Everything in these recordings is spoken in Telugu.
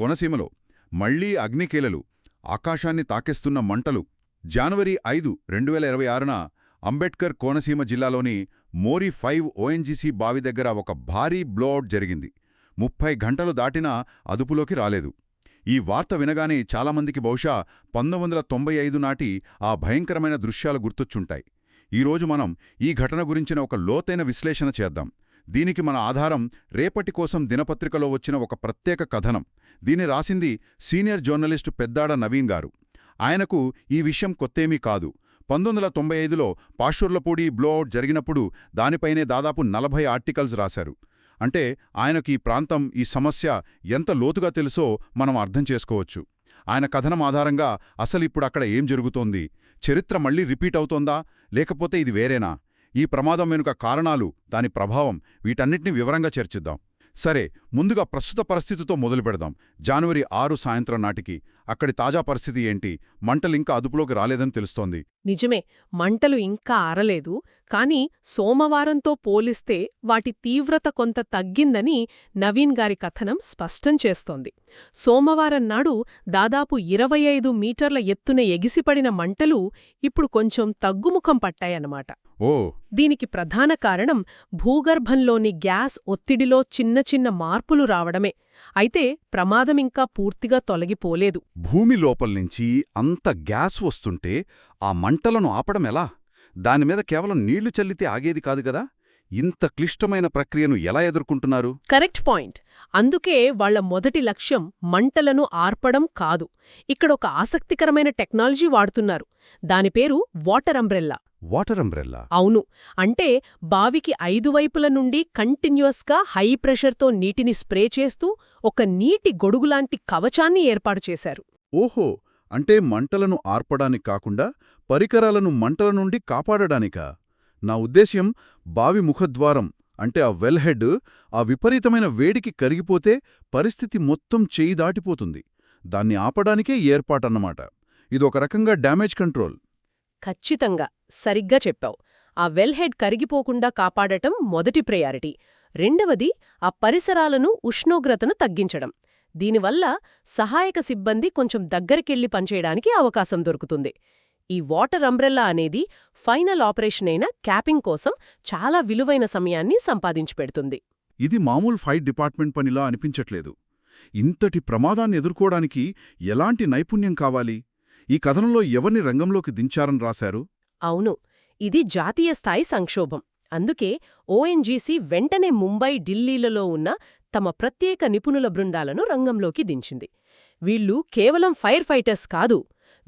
కోనసీమలో మళ్ళీ అగ్నికేలలు ఆకాశాన్ని తాకేస్తున్న మంటలు జనవరి ఐదు రెండు వేల ఇరవై ఆరున అంబేడ్కర్ కోనసీమ జిల్లాలోని మోరీ ఫైవ్ ఓఎన్జీసీ బావి దగ్గర ఒక భారీ బ్లోఅవుట్ జరిగింది. ముప్పై గంటలు దాటినా అదుపులోకి రాలేదు. ఈ వార్త వినగానే చాలామందికి బహుశా పంతొమ్మిది నాటి ఆ భయంకరమైన దృశ్యాలు గుర్తొచ్చుంటాయి. ఈరోజు మనం ఈ ఘటన గురించిన ఒక లోతైన విశ్లేషణ చేద్దాం. దీనికి మన ఆధారం రేపటి కోసం దినపత్రికలో వచ్చిన ఒక ప్రత్యేక కథనం. దీన్ని రాసింది సీనియర్ జర్నలిస్టు పెద్దాడ నవీన్ గారు. ఆయనకు ఈ విషయం కొత్తేమీ కాదు. పంతొమ్మిది వందల తొంభై ఐదులో పాషూర్లపూడి బ్లోఅవుట్ జరిగినప్పుడు దానిపైనే దాదాపు నలభై ఆర్టికల్స్ రాశారు. అంటే ఆయనకు ఈ ప్రాంతం ఈ సమస్య ఎంత లోతుగా తెలుసో మనం అర్థం చేసుకోవచ్చు. ఆయన కథనం ఆధారంగా అసలిప్పుడు అక్కడ ఏం జరుగుతోంది? చరిత్ర మళ్ళీ రిపీట్ అవుతోందా? లేకపోతే ఇది వేరేనా? ఈ ప్రమాదం వెనుక కారణాలు దాని ప్రభావం వీటన్నిటిని వివరంగా చర్చిద్దాం. సరే ముందుగా ప్రస్తుత పరిస్థితితో మొదలు పెడదాం. జనవరి ఆరు సాయంత్రం నాటికి అక్కడి తాజా పరిస్థితి ఏంటి? మంటలింకా అదుపులోకి రాలేదని తెలుస్తోంది. నిజమే మంటలు ఇంకా ఆరలేదు కాని సోమవారంతో పోలిస్తే వాటి తీవ్రత కొంత తగ్గిందని నవీన్ గారి కథనం స్పష్టం చేస్తోంది. సోమవారం నాడు దాదాపు ఇరవై ఐదు మీటర్ల ఎత్తున ఎగిసిపడిన మంటలు ఇప్పుడు కొంచెం తగ్గుముఖం పట్టాయన్నమాట. ఓ! దీనికి ప్రధాన కారణం భూగర్భంలోని గ్యాస్ ఒత్తిడిలో చిన్న చిన్న మార్పులు రావడమే. అయితే ప్రమాదం ఇంకా పూర్తిగా తొలగిపోలేదు. భూమి లోపల్నించి అంత గ్యాస్ వస్తుంటే ఆ మంటలను ఆపడమెలా దానిమీద కేవలం నీళ్ళు చల్లితే ఆగేది కాదు కదా? ఇంత క్లిష్టమైన ప్రక్రియను ఎలా ఎదుర్కొంటున్నారు? Correct point. అందుకే వాళ్ళ మొదటి లక్ష్యం మంటలను ఆర్పడం కాదు. ఇక్కడొక ఆసక్తికరమైన టెక్నాలజీ వాడుతున్నారు. దాని పేరు వాటర్ అంబ్రెల్లా. Water umbrella? అవును. అంటే బావికి ఐదు వైపుల నుండి కంటిన్యూస్గా హై ప్రెషర్తో నీటిని స్ప్రే చేస్తూ ఒక నీటి గొడుగులాంటి కవచాన్ని ఏర్పాటు చేశారు. ఓహో! అంటే మంటలను ఆర్పడానికి కాకుండా పరికరాలను మంటల నుండి కాపాడడానికా? నా ఉద్దేశ్యం బావి ముఖద్వారం అంటే ఆ వెల్ హెడ్ ఆ విపరీతమైన వేడికి కరిగిపోతే పరిస్థితి మొత్తం చేయి దాటిపోతుంది. దాన్ని ఆపడానికే ఏర్పాటన్నమాట. ఇదొక రకంగా డ్యామేజ్ కంట్రోల్. ఖచ్చితంగా. సరిగ్గా చెప్పావు. ఆ వెల్ హెడ్ కరిగిపోకుండా కాపాడటం మొదటి ప్రయారిటీ. రెండవది ఆ పరిసరాలను ఉష్ణోగ్రతను తగ్గించడం. దీనివల్ల సహాయక సిబ్బంది కొంచెం దగ్గరికెళ్ళి పనిచేయడానికి అవకాశం దొరుకుతుంది. ఈ వాటర్ అంబ్రెల్లా అనేది ఫైనల్ ఆపరేషన్ అయిన క్యాపింగ్ కోసం చాలా విలువైన సమయాన్ని సంపాదించి పెడుతుంది. ఇది మామూలు ఫైట్ డిపార్ట్మెంట్ పనిలా అనిపించట్లేదు. ఇంతటి ప్రమాదాన్ని ఎదుర్కోవడానికి ఎలాంటి నైపుణ్యం కావాలి? ఈ కథనంలో ఎవరిని రంగంలోకి దించారని రాశారు? అవును ఇది జాతీయ స్థాయి సంక్షోభం. అందుకే ఓఎన్జీసీ వెంటనే ముంబై ఢిల్లీలలో ఉన్న తమ ప్రత్యేక నిపుణుల బృందాలను రంగంలోకి దించింది. వీళ్ళు కేవలం ఫైర్ ఫైటర్స్ కాదు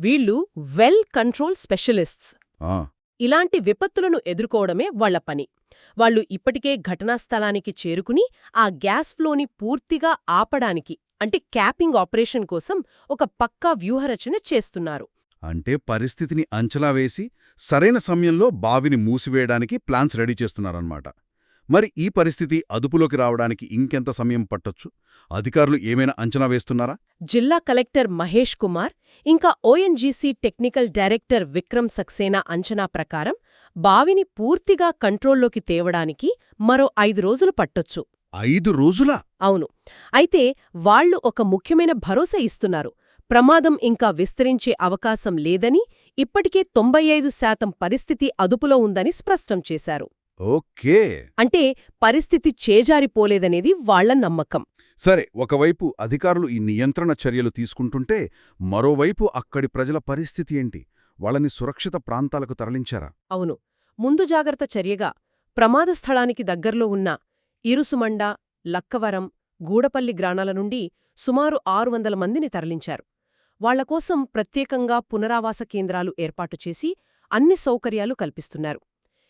వీళ్ళు వెల్ కంట్రోల్ స్పెషలిస్ట్స్. ఆ. ఇలాంటి విపత్తులను ఎదుర్కోవడమే వాళ్ళ పని. వాళ్ళు ఇప్పటికే ఘటనాస్థలానికి చేరుకుని ఆ గ్యాస్ ఫ్లోని పూర్తిగా ఆపడానికి అంటే క్యాపింగ్ ఆపరేషన్ కోసం ఒక పక్కా వ్యూహరచన చేస్తున్నారు. అంటే పరిస్థితిని అంచనా వేసి సరైన సమయంలో బావిని మూసివేయడానికి ప్లాన్స్ రెడీ చేస్తున్నారన్నమాట. మరి ఈ పరిస్థితి అదుపులోకి రావడానికి ఇంకెంత సమయం పట్టొచ్చు? అధికారులు ఏమైనా అంచనా వేస్తున్నారా? జిల్లా కలెక్టర్ మహేష్ కుమార్ ఇంకా ONGC technical director Vikram Saxena అంచనా ప్రకారం బావిని పూర్తిగా కంట్రోల్లోకి తేవడానికి మరో ఐదు రోజులు పట్టొచ్చు. ఐదు రోజులా? అవును. అయితే వాళ్ళు ఒక ముఖ్యమైన భరోసా ఇస్తున్నారు. ప్రమాదం ఇంకా విస్తరించే అవకాశం లేదని ఇప్పటికే తొంభై ఐదు శాతం పరిస్థితి అదుపులో ఉందని స్పష్టం చేశారు. ఓకే. అంటే పరిస్థితి చేజారిపోలేదనేది వాళ్ళ నమ్మకం. సరే ఒకవైపు అధికారులు ఈ నియంత్రణ చర్యలు తీసుకుంటుంటే మరోవైపు అక్కడి ప్రజల పరిస్థితి ఏంటి? వాళ్ళని సురక్షిత ప్రాంతాలకు తరలించారా? అవును. ముందు జాగ్రత్త చర్యగా ప్రమాద స్థలానికి దగ్గర్లో ఉన్న ఇరుసుమండ లక్కవరం గూడపల్లి గ్రామాల నుండి సుమారు ఆరు వందల మందిని తరలించారు. వాళ్ళకోసం ప్రత్యేకంగా పునరావాస కేంద్రాలు ఏర్పాటు చేసి అన్ని సౌకర్యాలు కల్పిస్తున్నారు.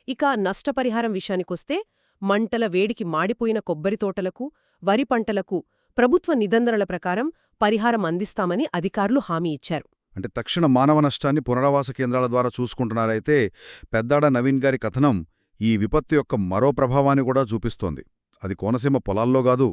ఇక నష్టపరిహారం విషయానికొస్తే మంటల వేడికి మాడిపోయిన కొబ్బరి తోటలకు వరి పంటలకు ప్రభుత్వ నిబంధనల ప్రకారం పరిహారం అందిస్తామని అధికారులు హామీ ఇచ్చారు. అంటే తక్షణ మానవ నష్టాన్ని పునరావాస కేంద్రాల ద్వారా చూసుకుంటున్నారైతే పెద్దాడ నవీన్ గారి కథనం ఈ విపత్తు యొక్క మరో ప్రభావాన్ని కూడా చూపిస్తోంది. అది కోనసీమ పొలాల్లో కాదు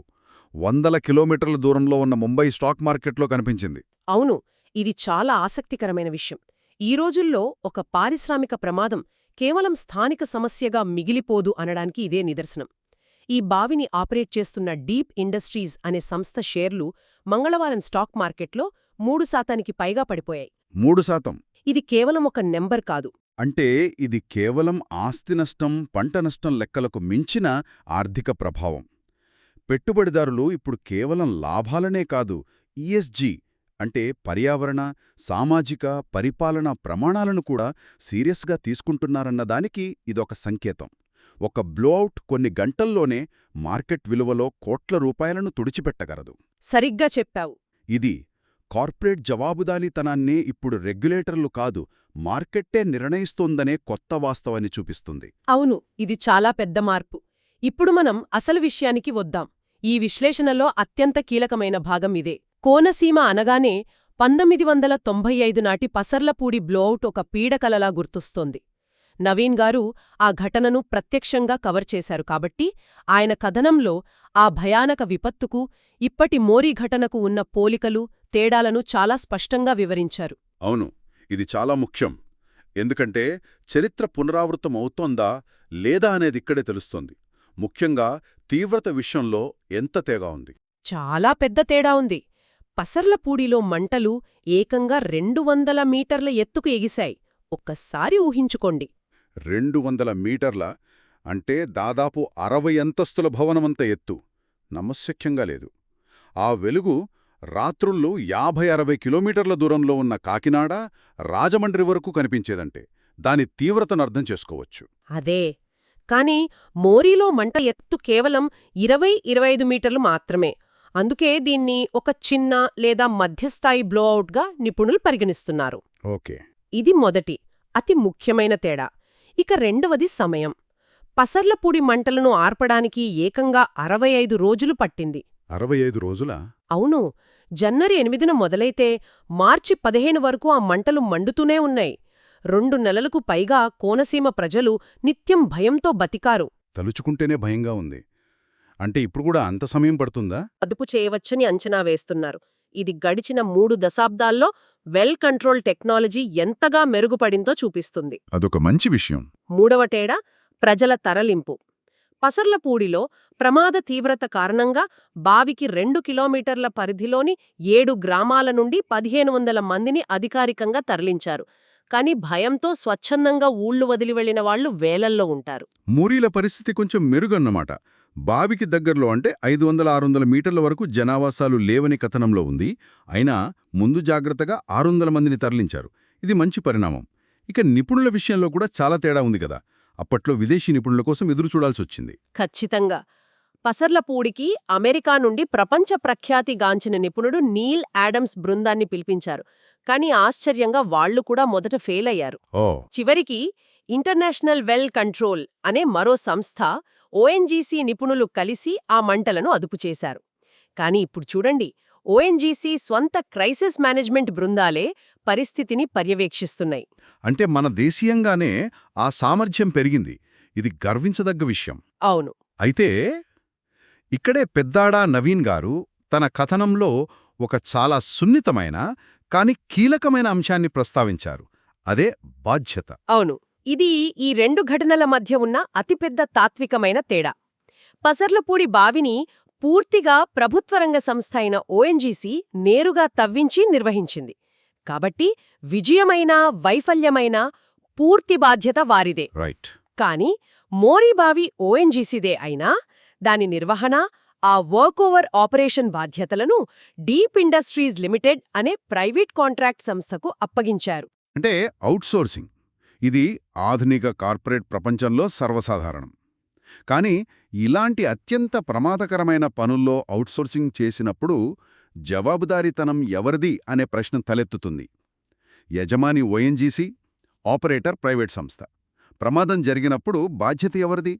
వందల కిలోమీటర్ల దూరంలో ఉన్న ముంబై స్టాక్ మార్కెట్లో కనిపించింది. అవును ఇది చాలా ఆసక్తికరమైన విషయం. ఈ రోజుల్లో ఒక పారిశ్రామిక ప్రమాదం కేవలం స్థానిక సమస్యగా మిగిలిపోదు అనడానికి ఇదే నిదర్శనం. ఈ బావిని ఆపరేట్ చేస్తున్న డీప్ ఇండస్ట్రీస్ అనే సంస్థ షేర్లు మంగళవారం స్టాక్ మార్కెట్లో మూడు శాతానికి పైగా పడిపోయాయి. మూడు శాతం. ఇది కేవలం ఒక నెంబర్ కాదు. అంటే ఇది కేవలం ఆస్తి నష్టం పంట నష్టం లెక్కలకు మించిన ఆర్థిక ప్రభావం. పెట్టుబడిదారులు ఇప్పుడు కేవలం లాభాలనే కాదు ఈఎస్జీ అంటే పర్యావరణ సామాజిక పరిపాలనా ప్రమాణాలను కూడా సీరియస్గా తీసుకుంటున్నారన్న దానికి ఇదొక సంకేతం. ఒక బ్లోఅవుట్ కొన్ని గంటల్లోనే మార్కెట్ విలువలో కోట్ల రూపాయలను తుడిచిపెట్టగలదు. సరిగ్గా చెప్పావు. ఇది కార్పొరేట్ జవాబుదారీతనాన్ని ఇప్పుడు రెగ్యులేటర్లు కాదు మార్కెట్టే నిర్ణయిస్తోందనే కొత్త వాస్తవాన్ని చూపిస్తుంది. అవును ఇది చాలా పెద్ద మార్పు. ఇప్పుడు మనం అసలు విషయానికి వద్దాం. ఈ విశ్లేషణలో అత్యంత కీలకమైన భాగం ఇదే. కోనసీమ అనగానే పంతొమ్మిది వందల తొంభై ఐదు నాటి పసర్లపూడి బ్లోఅవుట్ ఒక పీడకలలా గుర్తొస్తోంది. నవీన్ గారు ఆ ఘటనను ప్రత్యక్షంగా కవర్ చేశారు కాబట్టి ఆయన కథనంలో ఆ భయానక విపత్తుకు ఇప్పటి మోరీ ఘటనకు ఉన్న పోలికలు తేడాలను చాలా స్పష్టంగా వివరించారు. అవును ఇది చాలా ముఖ్యం. ఎందుకంటే చరిత్ర పునరావృతం అవుతోందా లేదా అనేది ఇక్కడే తెలుస్తోంది. ముఖ్యంగా తీవ్రత విషయంలో ఎంత తేగా ఉంది? చాలా పెద్ద తేడా ఉంది. పసర్లపూడిలో మంటలు ఏకంగా రెండు వందల మీటర్ల ఎత్తుకు ఎగిశాయి. ఒక్కసారి ఊహించుకోండి. రెండు వందల మీటర్ల అంటే దాదాపు అరవై అంతస్తుల భవనమంత ఎత్తు. నమశక్యంగా లేదు. ఆ వెలుగు రాత్రుళ్ళు యాభై అరవై కిలోమీటర్ల దూరంలో ఉన్న కాకినాడ రాజమండ్రి వరకు కనిపించేదంటే దాని తీవ్రతను అర్థం చేసుకోవచ్చు. అదే. కాని మోరీలో మంట ఎత్తు కేవలం ఇరవై ఇరవై ఐదు మీటర్లు మాత్రమే. అందుకే దీన్ని ఒక చిన్న లేదా మధ్యస్థాయి బ్లోఅవుట్గా నిపుణులు పరిగణిస్తున్నారు. ఓకే. ఇది మొదటి అతి ముఖ్యమైన తేడా. ఇక రెండవది సమయం. పసర్లపూడి మంటలను ఆర్పడానికి ఏకంగా అరవై ఐదు రోజులు పట్టింది. అరవై ఐదు రోజుల? అవును. జనవరి ఎనిమిదిన మొదలైతే మార్చి పదిహేను వరకు ఆ మంటలు మండుతూనే ఉన్నాయి. రెండు నెలలకు పైగా కోనసీమ ప్రజలు నిత్యం భయంతో బతికారు. తలుచుకుంటేనే భయంగా ఉంది. అంటే ఇప్పుడు కూడా అంత సమయం పడుతుందా? అదుపు చేయవచ్చని అంచనా వేస్తున్నారు. ఇది గడిచిన మూడు దశాబ్దాల్లో వెల్ కంట్రోల్ టెక్నాలజీ ఎంతగా మెరుగుపడిందో చూపిస్తుంది. అదొక మంచి విషయం. మూడవ తేడా ప్రజల తరలింపు. పసర్లపూడిలో ప్రమాద తీవ్రత కారణంగా బావికి రెండు కిలోమీటర్ల పరిధిలోని ఏడు గ్రామాల నుండి పదిహేను వందల మందిని అధికారికంగా తరలించారు. కాని భయంతో స్వచ్ఛందంగా ఊళ్ళు వదిలి వెళ్ళిన వాళ్ళు వేలల్లో ఉంటారు. మూరీల పరిస్థితి కొంచెం మెరుగన్నమాట. బావికి దగ్గరలో అంటే ఐదు వందల ఆరు వందల మీటర్ల వరకు జనావాసాలు లేవని కథనంలో ఉంది. అయినా ముందు జాగ్రత్తగా ఆరు వందల మందిని తరలించారు. ఇది మంచి పరిణామం. ఇక నిపుణుల విషయంలో కూడా చాలా తేడా ఉంది కదా. అప్పట్లో విదేశీ నిపుణుల కోసం ఎదురు చూడాల్సొచ్చింది ఖచ్చితంగా. పసర్లపూడికి అమెరికా నుండి ప్రపంచ ప్రఖ్యాతిగాంచిన నిపుణుడు నీల్ యాడమ్స్ బృందాన్ని పిలిపించారు. కాని ఆశ్చర్యంగా వాళ్ళు కూడా మొదట ఫెయిల్ అయ్యారు. ఓ. చివరికి ఇంటర్నేషనల్ వెల్ కంట్రోల్ అనే మరో సంస్థ ఓఎన్జీసీ నిపుణులు కలిసి ఆ మంటలను అదుపు చేశారు. కాని ఇప్పుడు చూడండి ఓఎన్జీసీ స్వంత క్రైసిస్ మేనేజ్మెంట్ బృందాలే పరిస్థితిని పర్యవేక్షిస్తున్నాయి. అంటే మన దేశీయంగానే ఆ సామర్థ్యం పెరిగింది. ఇది గర్వించదగ్గ విషయం. అవును. అయితే ఇక్కడే పెద్దాడా నవీన్ గారు తన కథనంలో ఒక చాలా సున్నితమైన కాని కీలకమైన అంశాన్ని ప్రస్తావించారు. అదే బాధ్యత. అవును. ఇది ఈ రెండు ఘటనల మధ్య ఉన్న అతిపెద్ద తాత్వికమైన తేడా. పసర్లపూడి బావిని పూర్తిగా ప్రభుత్వరంగ సంస్థ అయిన ఓఎన్జీసీ నేరుగా తవ్వించి నిర్వహించింది. కాబట్టి విజయమైన వైఫల్యమైన పూర్తి బాధ్యత వారిదే. రైట్. కాని మోరీబావి ఓఎన్జీసీదే అయినా దాని నిర్వహణ ఆ వర్కోవర్ ఆపరేషన్ బాధ్యతలను డీప్ ఇండస్ట్రీస్ లిమిటెడ్ అనే ప్రైవేట్ కాంట్రాక్ట్ సంస్థకు అప్పగించారు. అంటే అవుట్సోర్సింగ్ ఇది ఆధునిక కార్పొరేట్ ప్రపంచంలో సర్వసాధారణం. కానీ ఇలాంటి అత్యంత ప్రమాదకరమైన పనుల్లో అవుట్సోర్సింగ్ చేసినప్పుడు జవాబుదారీతనం ఎవరిది అనే ప్రశ్న తలెత్తుతుంది. యజమాని ఓఎన్జీసీ ఆపరేటర్ ప్రైవేట్ సంస్థ. ప్రమాదం జరిగినప్పుడు బాధ్యత ఎవరిది?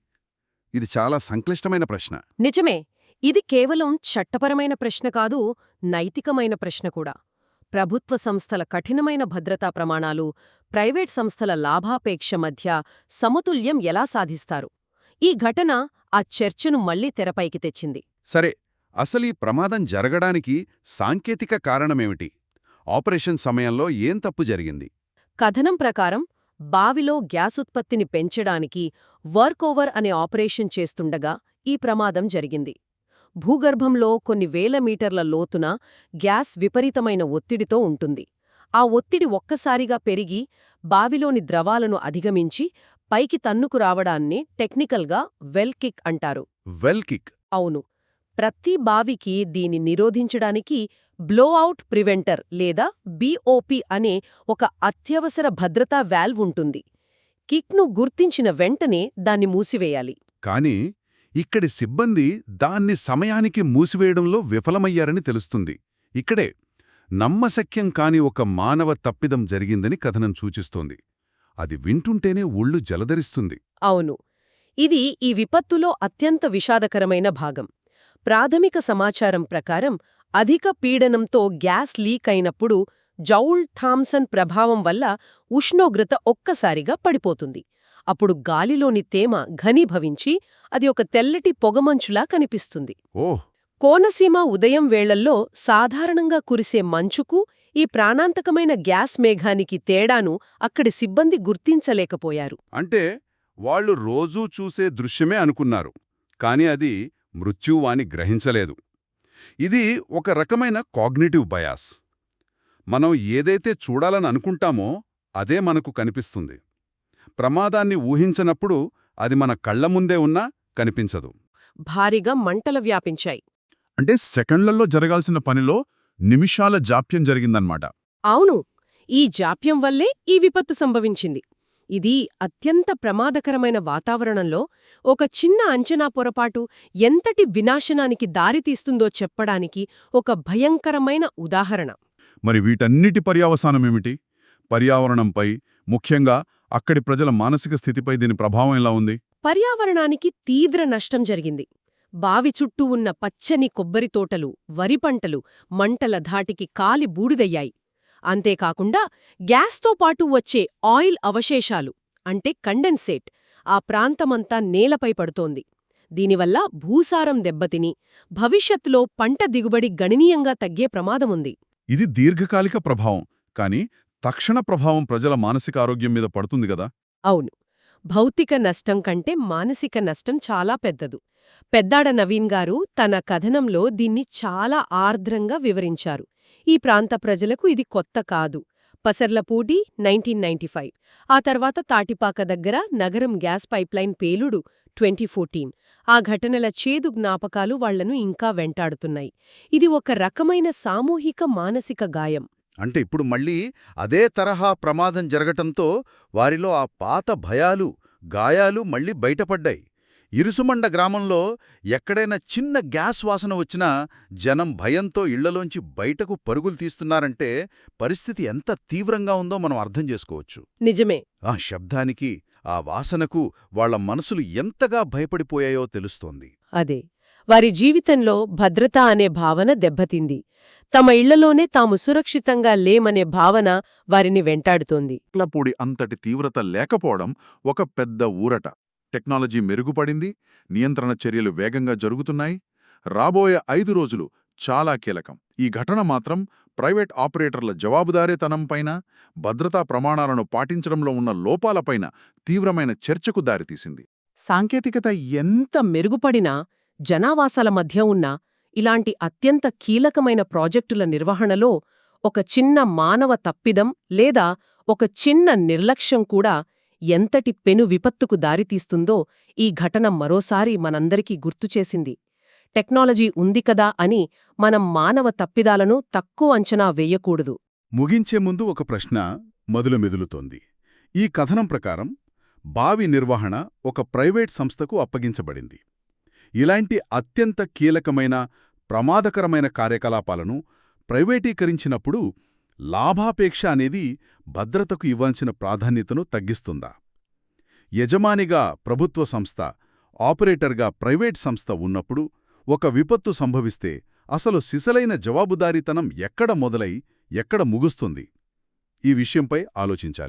ఇది చాలా సంక్లిష్టమైన ప్రశ్న. నిజమే ఇది కేవలం చట్టపరమైన ప్రశ్న కాదు నైతికమైన ప్రశ్న కూడా. ప్రభుత్వ సంస్థల కఠినమైన భద్రతా ప్రమాణాలు ప్రైవేట్ సంస్థల లాభాపేక్ష మధ్య సమతుల్యం ఎలా సాధిస్తారు? ఈ ఘటన ఆ చర్చను మళ్ళీ తెరపైకి తెచ్చింది. సరే అసలీ ప్రమాదం జరగడానికి సాంకేతిక కారణమేమిటి? ఆపరేషన్ సమయంలో ఏం తప్పు జరిగింది? కథనం ప్రకారం బావిలో గ్యాస్ ఉత్పత్తిని పెంచడానికి వర్కోవర్ అనే ఆపరేషన్ చేస్తుండగా ఈ ప్రమాదం జరిగింది. భూగర్భంలో కొన్ని వేల మీటర్ల లోతున గ్యాస్ విపరీతమైన ఒత్తిడితో ఉంటుంది. ఆ ఒత్తిడి ఒక్కసారిగా పెరిగి బావిలోని ద్రవాలను అధిగమించి పైకి తన్నుకు రావడాన్ని టెక్నికల్గా వెల్ కిక్ అంటారు. Well kick. అవును. ప్రతి బావికి దీని నిరోధించడానికి బ్లోఅవుట్ ప్రివెంటర్ లేదా బీఓపి అనే ఒక అత్యవసర భద్రతా వాల్వ్ ఉంటుంది. కిక్ను గుర్తించిన వెంటనే దాన్ని మూసివేయాలి. కాని ఇక్కడి సిబ్బంది దాన్ని సమయానికి మూసివేయడంలో విఫలమయ్యారని తెలుస్తుంది. ఇక్కడే నమ్మశక్యం కాని ఒక మానవ తప్పిదం జరిగిందని కథనం సూచిస్తోంది. అది వింటుంటేనే ఒళ్ళు జలధరిస్తుంది. అవును. ఇది ఈ విపత్తులో అత్యంత విషాదకరమైన భాగం. ప్రాథమిక సమాచారం ప్రకారం అధిక పీడనంతో గ్యాస్ లీక్ అయినప్పుడు జౌల్ థామ్సన్ ప్రభావం వల్ల ఉష్ణోగ్రత ఒక్కసారిగా పడిపోతుంది. అప్పుడు గాలిలోని తేమ ఘనీభవించి అది ఒక తెల్లటి పొగమంచులా కనిపిస్తుంది. ఓహ్! కోనసీమ ఉదయం వేళల్లో సాధారణంగా కురిసే మంచుకు ఈ ప్రాణాంతకమైన గ్యాస్ మేఘానికి తేడాను అక్కడి సిబ్బంది గుర్తించలేకపోయారు. అంటే వాళ్ళు రోజూ చూసే దృశ్యమే అనుకున్నారు కాని అది మృత్యువాని గ్రహించలేదు. ఇది ఒక రకమైన కాగ్నిటివ్ బయాస్. మనం ఏదైతే చూడాలని అనుకుంటామో అదే మనకు కనిపిస్తుంది. ప్రమాదాన్ని ఊహించనప్పుడు అది మన కళ్ళ ముందే ఉన్నా కనిపించదు. భారీగా మంటలు వ్యాపించాయి. అంటే సెకండ్లలో జరగాల్సిన పనిలో నిమిషాల జాప్యం జరిగిందన్నమాట. అవును. ఈ జాప్యం వల్లే ఈ విపత్తు సంభవించింది. ఇది అత్యంత ప్రమాదకరమైన వాతావరణంలో ఒక చిన్న అంచనా పొరపాటు ఎంతటి వినాశనానికి దారితీస్తుందో చెప్పడానికి ఒక భయంకరమైన ఉదాహరణ. మరి వీటన్నిటి పర్యావసానమేమిటి పర్యావరణంపై ముఖ్యంగా అక్కడి ప్రజల మానసిక స్థితిపై దీని ప్రభావం ఎలా ఉంది? పర్యావరణానికి తీవ్ర నష్టం జరిగింది. బావి చుట్టూ ఉన్న పచ్చని కొబ్బరి తోటలు వరి పంటలు మంటల ధాటికి కాలి బూడిదయ్యాయి. అంతేకాకుండా గ్యాస్తో పాటు వచ్చే ఆయిల్ అవశేషాలు అంటే కండెన్సేట్ ఆ ప్రాంతమంతా నేలపై పడుతోంది. దీనివల్ల భూసారం దెబ్బతిని భవిష్యత్తులో పంట దిగుబడి గణనీయంగా తగ్గే ప్రమాదముంది. ఇది దీర్ఘకాలిక ప్రభావం కానీ తక్షణ ప్రభావం ప్రజల మానసిక ఆరోగ్యం మీద పడుతుంది కదా అవును. భౌతిక నష్టం కంటే మానసిక నష్టం చాలా పెద్దదు. పెద్దాడ నవీన్ గారు తన కథనంలో దీన్ని చాలా ఆర్ద్రంగా వివరించారు. ఈ ప్రాంత ప్రజలకు ఇది కొత్త కాదు. Pasarlapudi nineteen ninety five. ఆ తర్వాత తాటిపాక దగ్గర నగరం గ్యాస్ పైప్లైన్ పేలుడు ట్వంటీ ఫోర్టీన్. ఆ ఘటనల చేదు జ్ఞాపకాలు వాళ్ళను ఇంకా వెంటాడుతున్నాయి. ఇది ఒక రకమైన సామూహిక మానసిక గాయం. అంటే ఇప్పుడు మళ్ళీ అదే తరహా ప్రమాదం జరగటంతో వారిలో ఆ పాత భయాలు గాయాలు మళ్ళీ బయటపడ్డాయి. ఇరుసుమండ గ్రామంలో ఎక్కడైనా చిన్న గ్యాస్ వాసన వచ్చినా జనం భయంతో ఇళ్ళలోంచి బయటకు పరుగులు తీస్తున్నారంటే పరిస్థితి ఎంత తీవ్రంగా ఉందో మనం అర్థం చేసుకోవచ్చు. నిజమే. ఆ శబ్దానికి ఆ వాసనకు వాళ్ళ మనసులు ఎంతగా భయపడిపోయాయో తెలుస్తోంది. అదే. వారి జీవితంలో భద్రత అనే భావన దెబ్బతింది. తమ ఇళ్ళలోనే తాము సురక్షితంగా లేమనే భావన వారిని వెంటాడుతోంది. పూడి అంతటి తీవ్రత లేకపోవడం ఒక పెద్ద ఊరట. టెక్నాలజీ మెరుగుపడింది నియంత్రణ చర్యలు వేగంగా జరుగుతున్నాయి. రాబోయే ఐదు రోజులు చాలా కీలకం. ఈ ఘటన మాత్రం ప్రైవేట్ ఆపరేటర్ల జవాబుదారీతనంపైన భద్రతా ప్రమాణాలను పాటించడంలో ఉన్న లోపాలపైన తీవ్రమైన చర్చకు దారితీసింది. సాంకేతికత ఎంత మెరుగుపడినా జనావాసాల మధ్య ఉన్న ఇలాంటి అత్యంత కీలకమైన ప్రాజెక్టుల నిర్వహణలో ఒక చిన్న మానవ తప్పిదం లేదా ఒక చిన్న నిర్లక్ష్యం కూడా ఎంతటి పెను విపత్తుకు దారితీస్తుందో ఈ ఘటన మరోసారి మనందరికీ గుర్తుచేసింది టెక్నాలజీ ఉంది కదా అని మనం మానవ తప్పిదాలను తక్కువ అంచనా వేయకూడదు. ముగించే ముందు ఒక ప్రశ్న మొదలు మెదులుతోంది. ఈ కథనం ప్రకారం బావి నిర్వహణ ఒక ప్రైవేట్ సంస్థకు అప్పగించబడింది. ఇలాంటి అత్యంత కీలకమైన ప్రమాదకరమైన కార్యకలాపాలను ప్రైవేటీకరించినప్పుడు లాభాపేక్ష అనేది భద్రతకు ఇవ్వాల్సిన ప్రాధాన్యతను తగ్గిస్తుందా? యజమానిగా ప్రభుత్వ సంస్థ ఆపరేటర్గా ప్రైవేట్ సంస్థ ఉన్నప్పుడు ఒక విపత్తు సంభవిస్తే అసలు సిసలైన జవాబుదారీతనం ఎక్కడ మొదలై ఎక్కడ ముగుస్తుంది? ఈ విషయంపై ఆలోచించాలి.